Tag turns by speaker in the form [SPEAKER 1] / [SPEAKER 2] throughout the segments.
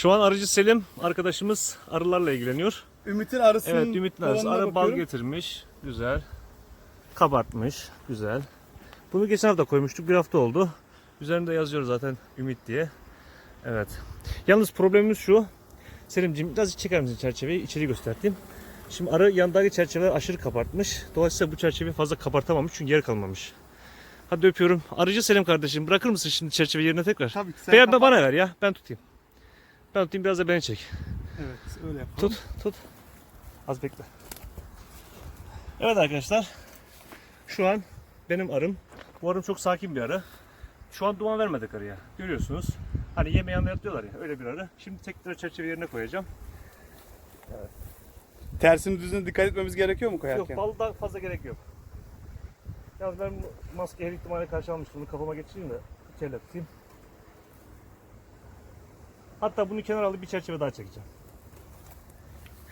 [SPEAKER 1] Şu an arıcı Selim arkadaşımız arılarla ilgileniyor.
[SPEAKER 2] Ümit'in arısının
[SPEAKER 1] Evet Ümit Naz
[SPEAKER 2] kovanına
[SPEAKER 1] arı bal
[SPEAKER 2] bakıyorum.
[SPEAKER 1] getirmiş. Güzel. Kabartmış. Güzel. Bunu geçen hafta koymuştuk. Bir hafta oldu. Üzerinde yazıyor zaten Ümit diye. Evet. Yalnız problemimiz şu. Selimciğim biraz çeker misin çerçeveyi? İçeri göstereyim. Şimdi arı yandaki çerçeveler aşırı kabartmış. Dolayısıyla bu çerçeveyi fazla kabartamamış çünkü yer kalmamış. Hadi öpüyorum. Arıcı Selim kardeşim bırakır mısın şimdi çerçeve yerine tekrar?
[SPEAKER 2] Tabii ki sen
[SPEAKER 1] Veya
[SPEAKER 2] kapat.
[SPEAKER 1] bana ver ya ben tutayım. Ben tutayım biraz da beni çek.
[SPEAKER 2] Evet öyle yapalım.
[SPEAKER 1] Tut, tut. Az bekle. Evet arkadaşlar. Şu an benim arım. Bu arım çok sakin bir arı. Şu an duman vermedik arıya. Görüyorsunuz. Hani yemeği yanına yatıyorlar ya öyle bir arı. Şimdi tekrar çerçeve yerine koyacağım.
[SPEAKER 2] Tersini düzüne dikkat etmemiz gerekiyor mu koyarken?
[SPEAKER 1] Yok balda fazla gerek yok. Yalnız ben bu maskeyi her ihtimale karşı almıştım. Bunu kafama geçireyim de içeride tutayım. Hatta bunu kenara alıp bir çerçeve daha çekeceğim.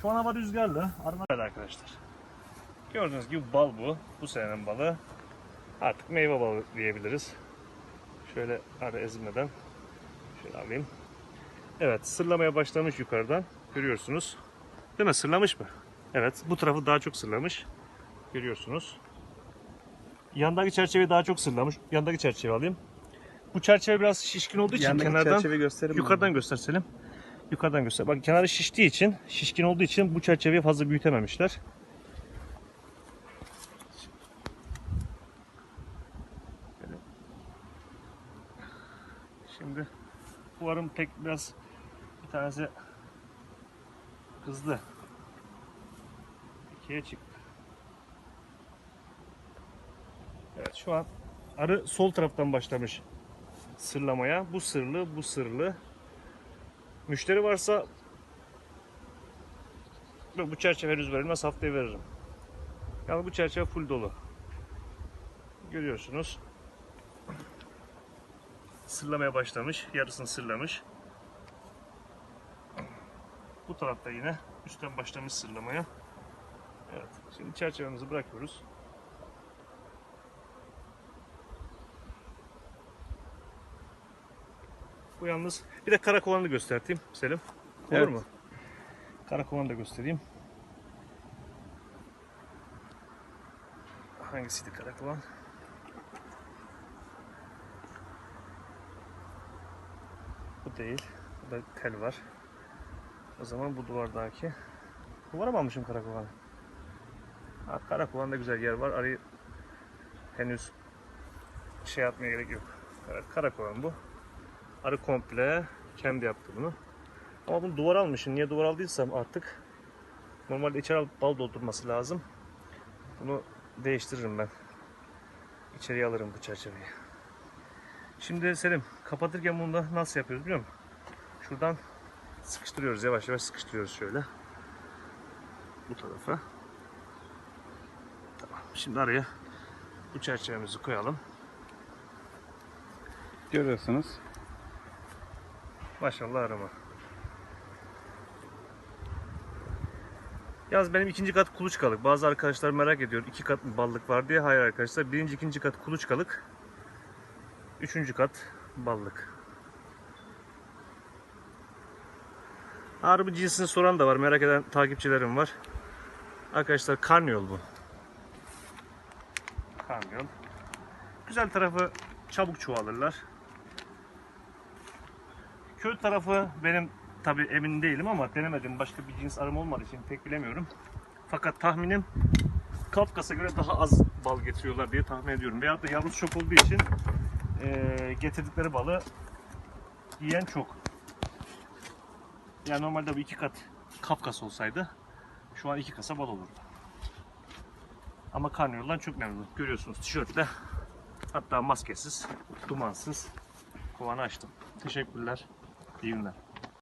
[SPEAKER 1] Şu an hava rüzgarlı. Arılar Evet arkadaşlar. Gördüğünüz gibi bal bu. Bu senenin balı. Artık meyve balı diyebiliriz. Şöyle arı ezilmeden şöyle alayım. Evet sırlamaya başlamış yukarıdan. Görüyorsunuz. Değil mi? Sırlamış mı? Evet. Bu tarafı daha çok sırlamış. Görüyorsunuz. Yandaki çerçeveyi daha çok sırlamış. Yandaki çerçeve alayım. Bu çerçeve biraz şişkin olduğu için
[SPEAKER 2] Yandaki
[SPEAKER 1] kenardan
[SPEAKER 2] gösterir mi?
[SPEAKER 1] yukarıdan göster Selim. Yukarıdan göster. Bak kenarı şiştiği için, şişkin olduğu için bu çerçeveyi fazla büyütememişler. Böyle. Şimdi bu arım pek biraz bir tanesi kızdı. İkiye çıktı. Evet şu an arı sol taraftan başlamış sırlamaya. Bu sırlı, bu sırlı. Müşteri varsa bu çerçeve henüz verilmez haftaya veririm. Yani bu çerçeve full dolu. Görüyorsunuz. Sırlamaya başlamış. Yarısını sırlamış. Bu tarafta yine üstten başlamış sırlamaya. Evet. Şimdi çerçevemizi bırakıyoruz. Bu yalnız bir de karakovanı göstereyim Selim. Olur
[SPEAKER 2] Evet.
[SPEAKER 1] mu? Karakovanı da göstereyim. Hangisiydi karakovan? Bu değil. Burada tel var. O zaman bu duvardaki. Duvara mı almışım karakovanı? Ha, karakovanda güzel yer var. Arayı henüz şey yapmaya gerek yok. Evet karakovan bu. Arı komple kendi yaptı bunu. Ama bunu duvar almışım. Niye duvar aldıysam artık normalde içeri alıp bal doldurması lazım. Bunu değiştiririm ben. İçeriye alırım bu çerçeveyi. Şimdi Selim kapatırken bunu da nasıl yapıyoruz biliyor musun? Şuradan sıkıştırıyoruz yavaş yavaş sıkıştırıyoruz şöyle. Bu tarafa. Tamam. Şimdi araya bu çerçevemizi koyalım.
[SPEAKER 2] Görüyorsunuz.
[SPEAKER 1] Maşallah arama. Yalnız benim ikinci kat kuluçkalık. Bazı arkadaşlar merak ediyor. iki kat mı ballık var diye. Hayır arkadaşlar. Birinci, ikinci kat kuluçkalık. Üçüncü kat ballık. Harbi cinsini soran da var. Merak eden takipçilerim var. Arkadaşlar karnıyol bu. Karnıyol. Güzel tarafı çabuk çoğalırlar. Köy tarafı benim tabi emin değilim ama denemedim. Başka bir cins arım olmadığı için pek bilemiyorum. Fakat tahminim Kafkas'a göre daha az bal getiriyorlar diye tahmin ediyorum. Veyahut da yavrusu çok olduğu için eee, getirdikleri balı yiyen çok. Yani normalde bu iki kat Kafkas olsaydı şu an iki kasa bal olurdu. Ama karnıyoldan çok memnunum. Görüyorsunuz tişörtle hatta maskesiz, dumansız kovanı açtım. Teşekkürler. активно.